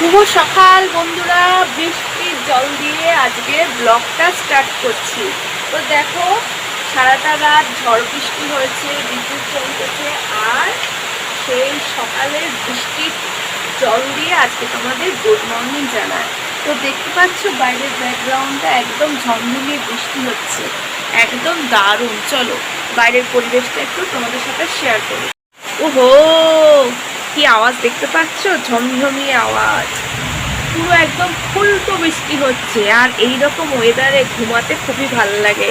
শুভ সকাল বন্ধুরা, বৃষ্টির জল দিয়ে আজকে ব্লগটা স্টার্ট করছি। তো দেখো, সারাটা রাত ঝড় বৃষ্টি হয়েছে, বিদ্যুৎ চলতেছে, আর সেই সকালের বৃষ্টির জল দিয়ে আজকে তোমাদের গুড মর্নিং জানায় তো দেখতে পাচ্ছ, বাইরের ব্যাকগ্রাউন্ডটা একদম ঝমঝমিয়ে বৃষ্টি হচ্ছে। একদম দারুণ। চলো, বাইরের পরিবেশটা একটু তোমাদের সাথে শেয়ার করি। ওহো! কি আওয়াজ দেখতে পাচ্ছ? ঝমঝমিয়ে আওয়াজ। পুরো একদম ফুলটো বৃষ্টি হচ্ছে আর এই রকম ওয়েদারে ঘুমাতে খুবই ভালো লাগে।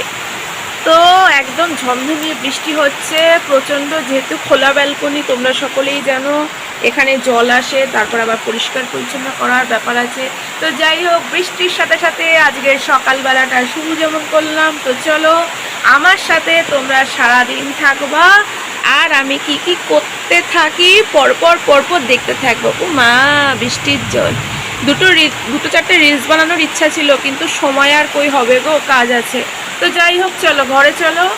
তো একদম ঝমঝমিয়ে বৃষ্টি হচ্ছে, প্রচণ্ড যেহেতু খোলা ব্যালকনি তোমরা সকলেই জানো, এখানে জল আসে, তারপর আবার পরিষ্কার পরিচ্ছন্ন করার ব্যাপার আছে। তো যাই হোক, বৃষ্টির সাথে সাথে আজকের সকালবেলাটা শুরু যেমন করলাম। তো চলো, আমার সাথে তোমরা সারাদিন থাকবা। আর আমি কি কি করতে থাকি, পরপর পরপর দেখতে থাকব। ও মা, বৃষ্টির জল। দুটো রি- দুটো চারটে রিলস বানানোর ইচ্ছা ছিল, কিন্তু সময় আর কই হবে গো, কাজ আছে। তো যাই হোক, চলো, ঘরে চলো।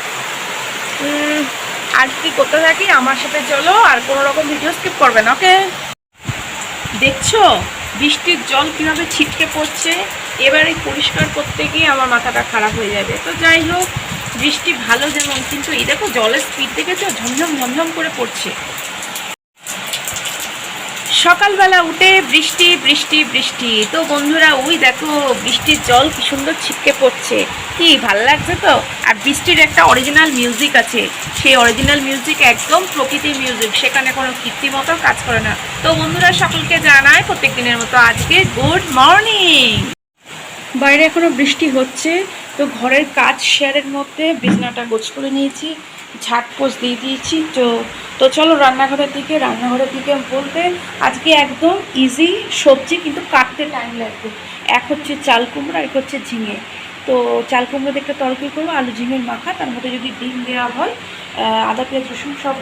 আর কি করতে থাকি, আমার সাথে চলো, আর কোনো রকম ভিডিও স্কিপ করবে না ওকে দেখছ, বৃষ্টির জল কীভাবে ছিটকে পড়ছে? এবারে পরিষ্কার করতে গিয়ে আমার মাথাটা খারাপ হয়ে যাবে। তো যাই হোক বৃষ্টি ভালো যেমন, কিন্তু এই দেখো জলের স্পিড দেখেছ? ঝমঝম ঝমঝম করে পড়ছে। সকালবেলা উঠে বৃষ্টি বৃষ্টি বৃষ্টি। তো বন্ধুরা, ওই দেখো বৃষ্টির জল কি সুন্দর ছিটকে পড়ছে। কি, ভালো লাগছে তো? আর বৃষ্টির একটা অরিজিনাল মিউজিক আছে। সেই অরিজিনাল মিউজিক একদম প্রকৃতির মিউজিক সেখানে কোনো কৃত্রিমতো কাজ করে না। তো বন্ধুরা, সকলকে জানায় প্রত্যেক দিনের মতো আজকে গুড মর্নিং বাইরে এখনও বৃষ্টি হচ্ছে। তো ঘরের কাজ শেয়ারের মধ্যে বিছনাটা গোছ করে নিয়েছি ঝাটপোষ দিয়ে দিয়েছি। তো তো চলো রান্নাঘরের দিকে রান্নাঘরের দিকে বলতে আজকে একদম ইজি সবজি কিন্তু কাটতে টাইম লাগবে। এক হচ্ছে চাল কুমড়ো, এক হচ্ছে ঝিঙে। তো চাল কুমড়ো দেখতে তরকারি করব, আলু ঝিঙের মাখা, তার মধ্যে যদি ডিম দেওয়া হয় আদা, পেঁয়াজ, রসুন সব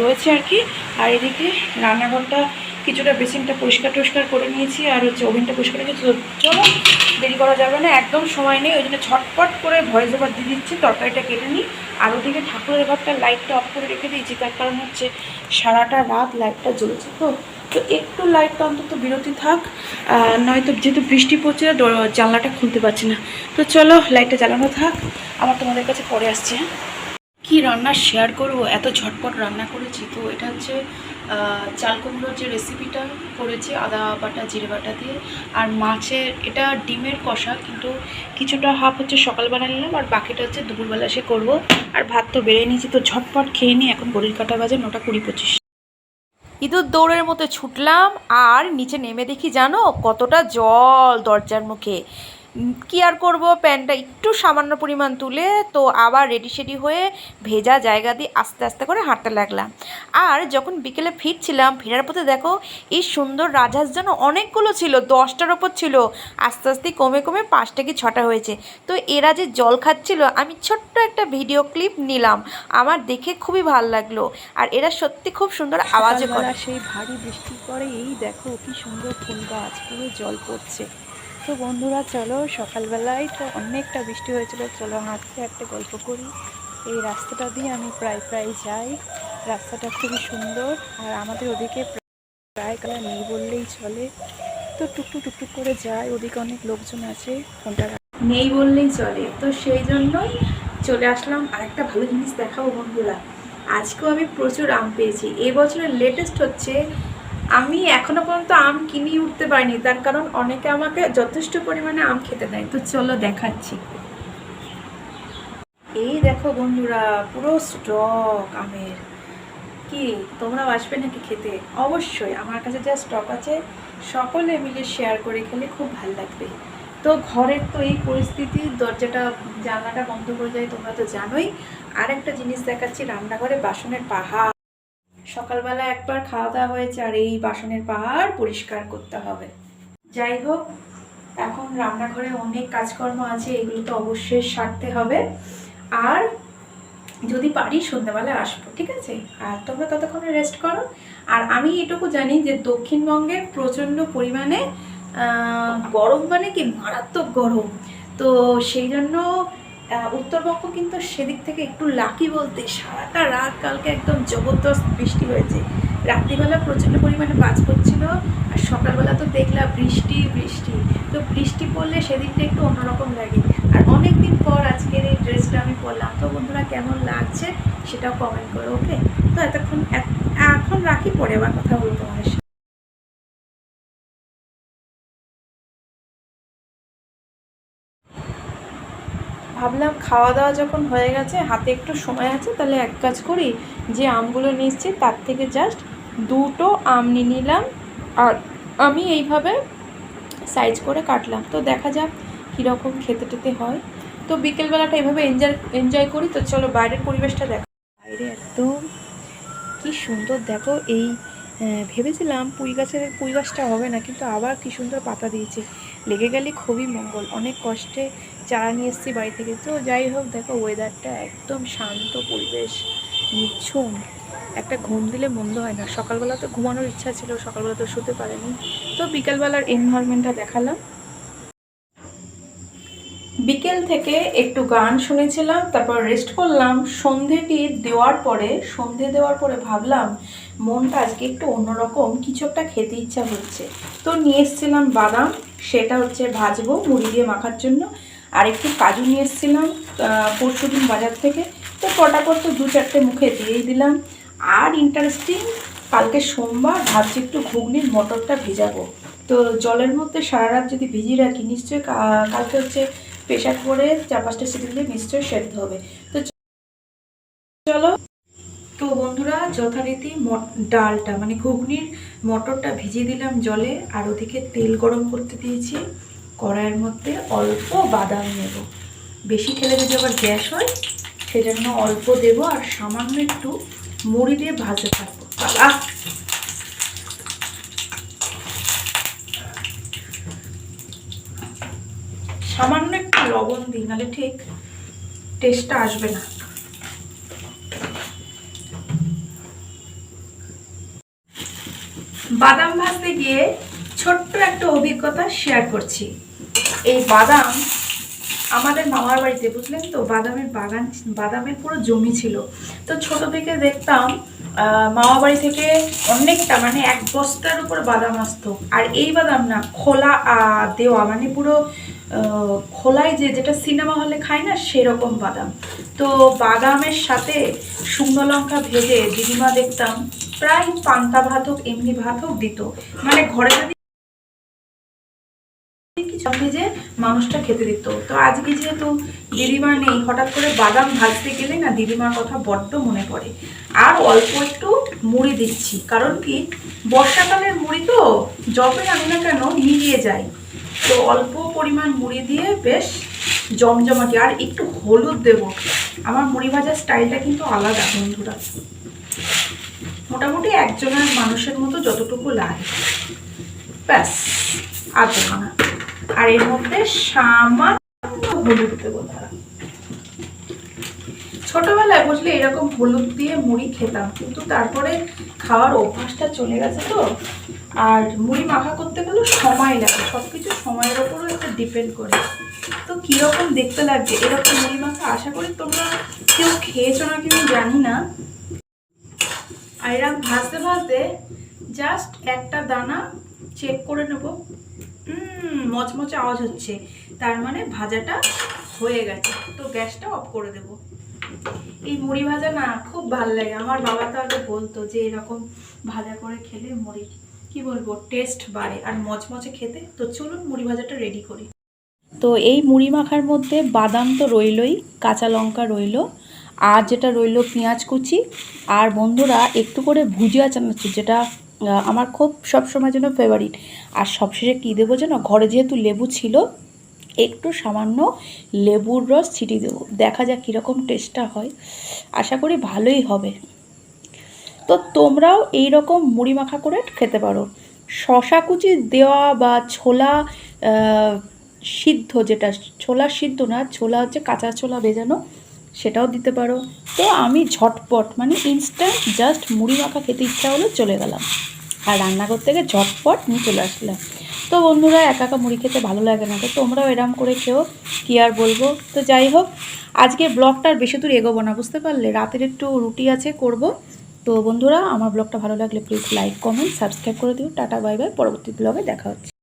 রয়েছে আর কি। আর এদিকে রান্নাঘরটা কিছুটা বেসিনটা পরিষ্কার টরিষ্কার করে নিয়েছি, আর হচ্ছে ওভেনটা পরিষ্কার করে নিয়েছি তো চলো দেরি করা যাবে না, একদম সময় নেই, ওই জন্য ছটপট করে ভয়েস ওভার দিয়ে দিচ্ছি, তরকারিটা কেটে নিই, আর ওদিকে ঠাকুরের ঘরটা লাইটটা অফ করে রেখে দিয়েছি, তার কারণ হচ্ছে সারাটা রাত লাইটটা জ্বলছে তো। তো একটু লাইটটা অন্তত বিরতি থাক নয়তো যেহেতু বৃষ্টি পড়ছে জানলাটা খুলতে পারছি না। তো চলো লাইটটা জ্বালানো থাক আমার তোমাদের কাছে পরে আসছে হ্যাঁ। কি রান্না শেয়ার করব? এত ঝটপট রান্না করেছি তো, এটা হচ্ছে চাল কুমড়োর যে রেসিপিটা করেছি, আদা বাটা, জিরে বাটা দিয়ে, আর মাছের, এটা ডিমের কষা, কিন্তু কিছুটা হাফ হচ্ছে সকালবেলা নিলাম আর বাকিটা হচ্ছে দুপুরবেলা সে করব। আর ভাত তো বেড়ে নিয়েছি, তো ঝটপট খেয়ে নিই এখন ঘড়ির কাটা বাজে নটা কুড়ি পঁচিশ। ইঁদুর দৌড়ের মতো ছুটলাম, আর নিচে নেমে দেখি জানো কতটা জল দরজার মুখে। কি আর করব প্যান্টটা একটু সামান্য পরিমাণ তুলে তো আবার রেডি সেডি হয়ে ভেজা জায়গা দিয়ে আস্তে আস্তে করে হাঁটতে লাগলাম। আর যখন বিকেলে ফিরছিলাম ফেরার পথে দেখো এই সুন্দর রাজহাঁস যেন অনেকগুলো ছিল দশটার ওপর ছিল। আস্তে আস্তে কমে কমে পাঁচটা কি ছটা হয়েছে। তো এরা যে জল খাচ্ছিল আমি ছোট্ট একটা ভিডিও ক্লিপ নিলাম। আমার দেখে খুবই ভালো লাগল। আর এরা সত্যি খুব সুন্দর আওয়াজও করে সেই ভারী বৃষ্টির পরে এই দেখো কি সুন্দর ফুল গাছ পুরো জল পড়ছে। তো বন্ধুরা, চলো সকালবেলায় তো অনেকটা বৃষ্টি হয়েছিল, চলো হাঁটতে হাঁটতে গল্প করি। এই রাস্তাটা দিয়ে আমি প্রায় প্রায় যাই। রাস্তাটা খুবই সুন্দর আর আমাদের ওদিকে প্রায় কালার নেই বললেই চলে। তো টুকটুক টুকটুক করে যাই, ওদিকে অনেক লোকজন আছে, ফোনটা নেই বললেই চলে। তো সেই জন্যই চলে আসলাম। আরেকটা ভালো জিনিস দেখাবো বন্ধুরা, আজকেও আমি প্রচুর আম পেয়েছি। এবছরের লেটেস্ট হচ্ছে আমি এখনও পর্যন্ত আম কিনে উঠতে পারিনি, তার কারণ অনেকে আমাকে যথেষ্ট পরিমাণে আম খেতে দেয়। তো চলো দেখাচ্ছি। এই দেখো বন্ধুরা, পুরো স্টক আমের। কি, তোমরাও আসবে নাকি খেতে? অবশ্যই, আমার কাছে যা স্টক আছে, সকলে মিলে শেয়ার করে খেলে খুব ভালো লাগবে। তো ঘরের তো এই পরিস্থিতি, দরজাটা, জানলাটা বন্ধ করে যায় তোমরা তো জানোই। আর একটা জিনিস দেখাচ্ছি, রান্নাঘরে বাসনের পাহাড়। সকালবেলা একবার খাওয়া দাওয়া হয়েছে আর এই বাসনের পাহাড় পরিষ্কার করতে হবে। যাই হোক, এখন রান্নাঘরে অনেক কাজকর্ম আছে, এগুলো তো অবশ্যই সারতে হবে। আর যদি পারি সন্ধ্যাবেলা আসব, ঠিক আছে? আর তোমরা ততক্ষণে রেস্ট করো। আর আমি এটুকু জানি যে দক্ষিণবঙ্গে প্রচণ্ড পরিমাণে গরম মানে কি মারাত্মক গরম। তো সেই জন্য উত্তরবঙ্গ কিন্তু সেদিক থেকে একটু লাকি বলতে সারাটা রাত কালকে একদম জবরদস্ত বৃষ্টি হয়েছে। রাত্রিবেলা প্রচণ্ড পরিমাণে বাজ পড়ছিল আর সকালবেলা তো দেখলাম বৃষ্টি বৃষ্টি। তো বৃষ্টি পড়লে সেদিনটা একটু অন্যরকম লাগে। আর অনেক দিন পর আজকের এই ড্রেসটা আমি পরলাম। তো বন্ধুরা, কেমন লাগছে সেটাও কমেন্ট করো ওকে তো এতক্ষণ, এত- এখন রাখি, পরে আবার কথা বলব তোমাদের ভাবলাম খাওয়া দাওয়া যখন হয়ে গেছে, হাতে একটু সময় আছে, তাহলে এক কাজ করি, যে আমগুলো নিচ্ছি, তার থেকে জাস্ট দুটো আম নিয়ে নিলাম, আর আমি এইভাবে সাইজ করে কাটলাম। তো দেখা যাক কীরকম খেতে টেতে হয়। তো বিকেলবেলাটা এভাবে এনজয় এনজয় করি, তো চলো বাইরের পরিবেশটা দেখো। বাইরে একদম কি সুন্দর, দেখো এই ভেবেছিলাম পুঁই গাছের, পুঁই গাছটা হবে না, কিন্তু আবার কি সুন্দর পাতা দিয়েছে। লেগে গেলে খুবই মঙ্গল, অনেক কষ্টে চারা নিয়ে এসেছি বাড়ি থেকে। তো যাই হোক, দেখো ওয়েদারটা একদম শান্ত পরিবেশ নিচ্ছুম একটা ঘুম দিলে মন্দ হয় না। সকালবেলা তো ঘুমানোর ইচ্ছা ছিল, সকালবেলা তো শুতে পারেনি। তো বিকালবেলার এনভায়রনমেন্টটা দেখালাম। বিকেল থেকে একটু গান শুনেছিলাম, তারপর রেস্ট করলাম। সন্ধেটি দেওয়ার পরে, সন্ধে দেওয়ার পরে ভাবলাম, মনটা আজকে একটু অন্যরকম, কিছু একটা খেতে ইচ্ছা হচ্ছে। তো নিয়ে এসেছিলাম বাদাম, সেটা হচ্ছে ভাজবো, মুড়ি দিয়ে মাখার জন্য। আর একটু কাজু নিয়ে এসেছিলাম পরশু দিন বাজার থেকে। তো পটাপট তো দু চারটে মুখে দিয়েই দিলাম। আর ইন্টারেস্টিং কালকে সোমবার ভাবছি একটু ঘুগনির মটরটা ভেজাবো। তো জলের মধ্যে সারা রাত যদি ভিজিয়ে রাখি, নিশ্চয়ই কালকে হচ্ছে প্রেশার করে চার পাঁচটা সিটি দিলে নিশ্চয়ই সেদ্ধ হবে। তো চলো। তো বন্ধুরা, যথারীতি ডালটা মানে ঘুগনির মটরটা ভিজিয়ে দিলাম জলে, আর ওদিকে তেল গরম করতে দিয়েছি। কড়াইয়ের মধ্যে অল্প বাদাম নেব। বেশি খেলে যদি আবার গ্যাস হয় সেজন্য অল্প দেব আর সামান্য একটু মুড়ি দিয়ে ভাজতে থাকব। সামান্য একটু লবণ দিই, নাহলে ঠিক টেস্টটা আসবে না। বাদাম ভাজতে গিয়ে ছোট্ট একটা অভিজ্ঞতা শেয়ার করছি। এই বাদাম আমাদের মামার বাড়িতে, বুঝলেন তো? বাদামের বাগান, বাদামের পুরো জমি ছিল। তো ছোট থেকে দেখতাম মামা বাড়ি থেকে অনেকটা মানে এক বস্তার উপর বাদাম আসতো। আর এই বাদাম না, খোলা দেওয়া মানে পুরো খোলায় যে, যেটা সিনেমা হলে খায় না, সেরকম বাদাম। তো বাদামের সাথে শুকনো লঙ্কা ভেজে দিদিমা দেখতাম, প্রায় পান্তা ভাত হোক, এমনি ভাত হোক দিত। মানে ঘরে যদি ভেজে মানুষটা খেতে দিত। তো আজকে যেহেতু দিদিমা নেই, হঠাৎ করে বাদাম ভাজতে গেলে না দিদিমার কথা বড্ড মনে পড়ে। আর অল্প একটু মুড়ি দিচ্ছি, কারণ কি বর্ষাকালের মুড়ি তো যতই আনি না কেন মিলিয়ে যায়। তো অল্প পরিমাণ মুড়ি দিয়ে বেশ জমজমাটি, আর একটু হলুদ দেব। আমার মুড়ি ভাজার স্টাইলটা কিন্তু আলাদা বন্ধুরা। মোটামুটি একজনের মানুষের মতো যতটুকু লাগে। ব্যাস, আর দেবো না। আর এর মধ্যে সামান্য হলুদ দেবো তারা ছোটবেলায় বুঝলে এরকম হলুদ দিয়ে মুড়ি খেতাম, কিন্তু তারপরে খাওয়ার অভ্যাসটা চলে গেছে তো। আর মুড়ি মাখা করতে গেলেও সময় লাগে সব কিছু সময়ের ওপরও একটা ডিপেন্ড করে। তো কীরকম দেখতে লাগছে? এরকম মুড়ি মাখা আশা করি তোমরা কেউ খেয়েছো না কি আমি জানি না। আর এরকম ভাজতে ভাজতে জাস্ট একটা দানা চেক করে নেব। মচমচে আওয়াজ হচ্ছে। তার মানে ভাজাটা হয়ে গেছে। তো গ্যাসটা অফ করে দেব। এই মুড়ি ভাজা না খুব ভালো লাগে। আমার বাবা তো আগে বলতো যে এরকম ভাজা করে খেলে মুড়ি কি বলব টেস্ট বাড়ে। আর মচমচে খেতে, তো চলুন মুড়ি ভাজাটা রেডি করি। তো এই মুড়ি মাখার মধ্যে বাদাম তো রইলই, কাঁচা লঙ্কা রইল, আর যেটা রইল পেঁয়াজ কুচি। আর বন্ধুরা, একটু করে ভুজিয়া চানাচুর, যেটা আমার খুব সবসময় জন্য ফেভারিট আর সবশেষে কী দেবো যেন? ঘরে যেহেতু লেবু ছিল, একটু সামান্য লেবুর রস ছিটিয়ে দেবো। দেখা যাক কীরকম টেস্টটা হয়। আশা করি ভালোই হবে। তো তোমরাও এই রকম মুড়ি মাখা করে খেতে পারো। শশা কুচি দেওয়া বা ছোলা সিদ্ধ যেটা, ছোলা সিদ্ধ না, ছোলা হচ্ছে কাঁচা ছোলা ভেজানো। সেটাও দিতে পারো। তো আমি ঝটপট মানে ইনস্ট্যান্ট জাস্ট মুড়ি মাখা খেতে ইচ্ছা হলো চলে গেলাম। আর রান্নাঘর থেকে ঝটপট নিয়ে চলে আসলাম। তো বন্ধুরা, একা একা মুড়ি খেতে ভালো লাগে না। তো তোমরাও এরম করে খেও, কী আর বলব? তো যাই হোক, আজকে ব্লগটা আর বেশি দূর এগোবো না, বুঝতে পারলে? রাতের একটু রুটি আছে, করব। তো বন্ধুরা, আমার ব্লগটা ভালো লাগলে প্লিজ লাইক কমেন্ট সাবস্ক্রাইব করে দিও। টাটা বাই বাই পরবর্তী ব্লগে দেখা হচ্ছে।